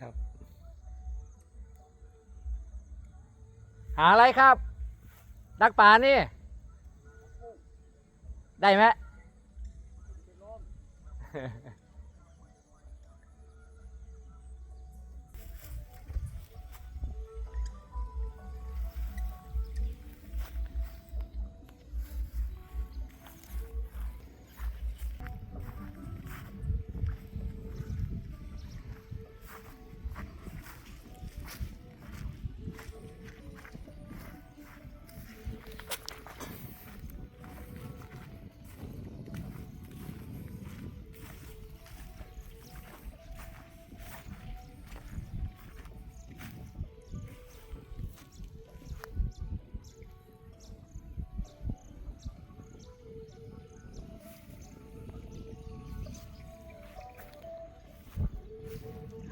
ครับ หาอะไรครับ ดักป่านี่ ได้ไหม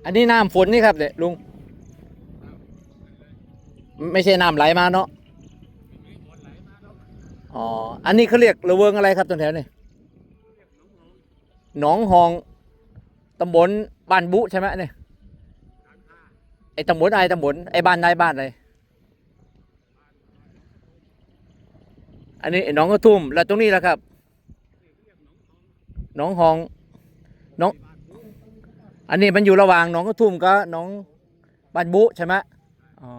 อันนี้น้ำฝนนี่ครับเด็ลุง ไม่ใช่น้ำไหลมาเนาะอ๋ออันนี้เขาเรียกระเวิงอะไรครับตรงแถวนี้หนองหองตำบลบ้านบุใช่ไหมเนี่ยไอ้ตำบลอะไรตำบลไอ้บ้านนายบ้านอะไรอันนี้ไอ้หนองกระทุ่มแล้วตรงนี้แหละครับหนองหองหนอง อันนี้มันอยู่ระหว่างหนองกระทุ่มกับหนองบ้านบุใช่ไหมอ๋อ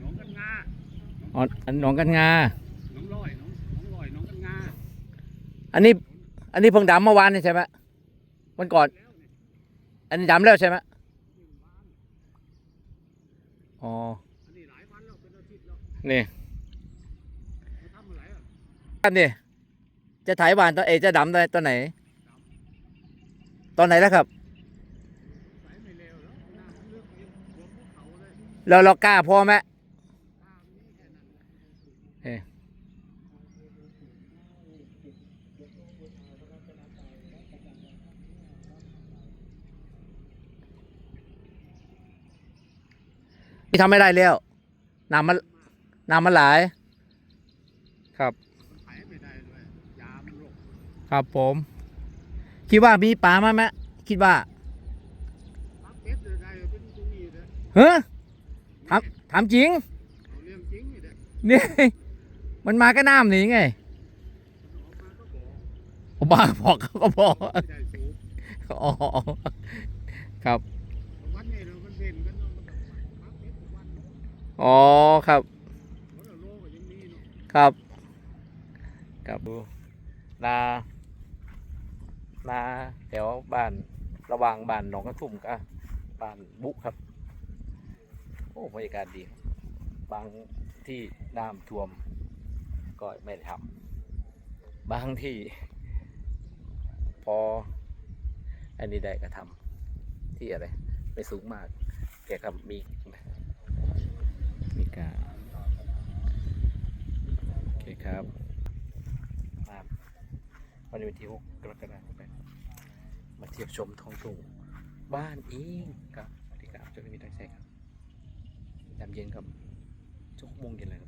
หนองกันงาอ๋ออันหนองกันงาหนองลอยหนองหนองลอยหนองกันงาอันนี้ อันนี้เพิ่งดำเมื่อวานนี่ใช่ไหมวันก่อน อันนี้ดำแล้วใช่ไหมอ๋ออันนี้หลายวันแล้วเป็นอาทิตย์แล้วนี่เขาทำอะไรอะครับนี่ จะถ่ายหวานตอนเอจะดำตอนตอนไหน ตอนไหนแล้วครับเราเรากล้าพอไหมเฮ้ยทำไม่ได้แล้วน้ำมันน้ำมันหลาย ครับ มันไถไม่ได้ด้วยยามันโร ครับผม คิดว่ามีปลาไหมแม่คิดว่าปักเป็ดเลยได้เป็นตรงนี้เลยเฮ้ยถามถามจริงเอาเรื่องจริงนี่เด้อนี่มันมาก็น้ำนี่ไงออกมาก็บอกบ้าบอกเขาก็บอกไม่ได้สูบอ๋อครับวันนี้เรามันเห็นกันเนาะมันก็ปักเป็ดทุกวันอ๋อครับเพราะเราโลก็ยังมีเนาะ ครับครับนา นาแถวบ้านระหว่างบ้านหนองกระทุ่มกับบ้านบุครับ โอ้บรรยากาศดี บางที่น้ำท่วมก็ไม่ได้ทำบางที่ พอ อันนี้ได้ก็ทำที่อะไร ไม่สูงมาก แกก็มีมีการโอเคครับมาวันนี้วันที่หกกรกฎาคมมา เทียบชมทองสูงบ้านเองครับสวัสดีครับเจ้าหน้าที่ทักแซครับยามเย็นครับชั่วโมงเย็นเลยครับ